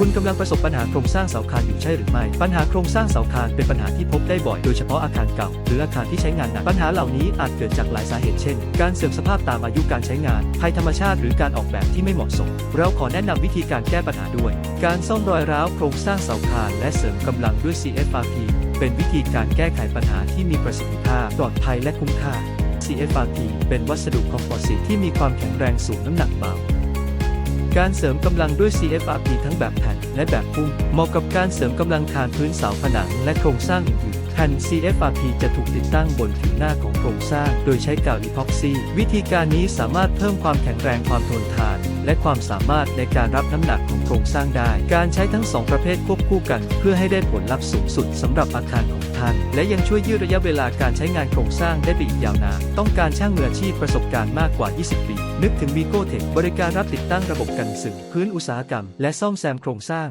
คุณกำลังประสบปัญหาโครงสร้างเสาคานอยู่ใช่หรือไม่ ปัญหาโครงสร้างเสาคานเป็นปัญหาที่พบได้บ่อยโดยเฉพาะอาคารเก่า หรืออาคารที่ใช้งานหนัก ปัญหาเหล่านี้อาจเกิดจากหลายสาเหตุเช่น การเสื่อมสภาพตามอายุการใช้งาน ภัยธรรมชาติหรือการออกแบบที่ไม่เหมาะสม เราขอแนะนำวิธีการแก้ปัญหาด้วย การซ่อมรอยร้าวโครงสร้างเสาคานและเสริมกำลังด้วย CFRP เป็นวิธีการแก้ไขปัญหาที่มีประสิทธิภาพปลอดภัยและคุ้มค่า CFRP เป็นวัสดุคอมโพสิตที่มีความแข็งแรงสูงน้ำหนักเบา การเสริมกำลังด้วย CFRP ทั้งแบบแผ่นและแบบพุ่มเหมาะกับการเสริมกำลังคานพื้นเสาผนังและโครงสร้างอื่นๆแผ่น CFRP จะถูกติดตั้งบนผิวหน้าของโครงสร้าง โดยใช้กาวอีพ็อกซี่วิธีการนี้สามารถเพิ่มความแข็งแรงความทนทาน และความสามารถในการรับน้ำหนักของโครงสร้างได้ การใช้ทั้งสองประเภทควบคู่กัน เพื่อให้ได้ผลลัพธ์สูงสุดสำหรับอาคารของ ทัน และยังช่วยยืดระยะเวลาการใช้งานโครงสร้างได้ไปอีกยาวนาน ต้องการช่างมืออาชีพประสบการณ์มากกว่า 20 ปี นึกถึงวีโก้เทคบริการรับติดตั้งระบบกันสึกพื้นอุตสาหกรรม และซ่อมแซมโครงสร้าง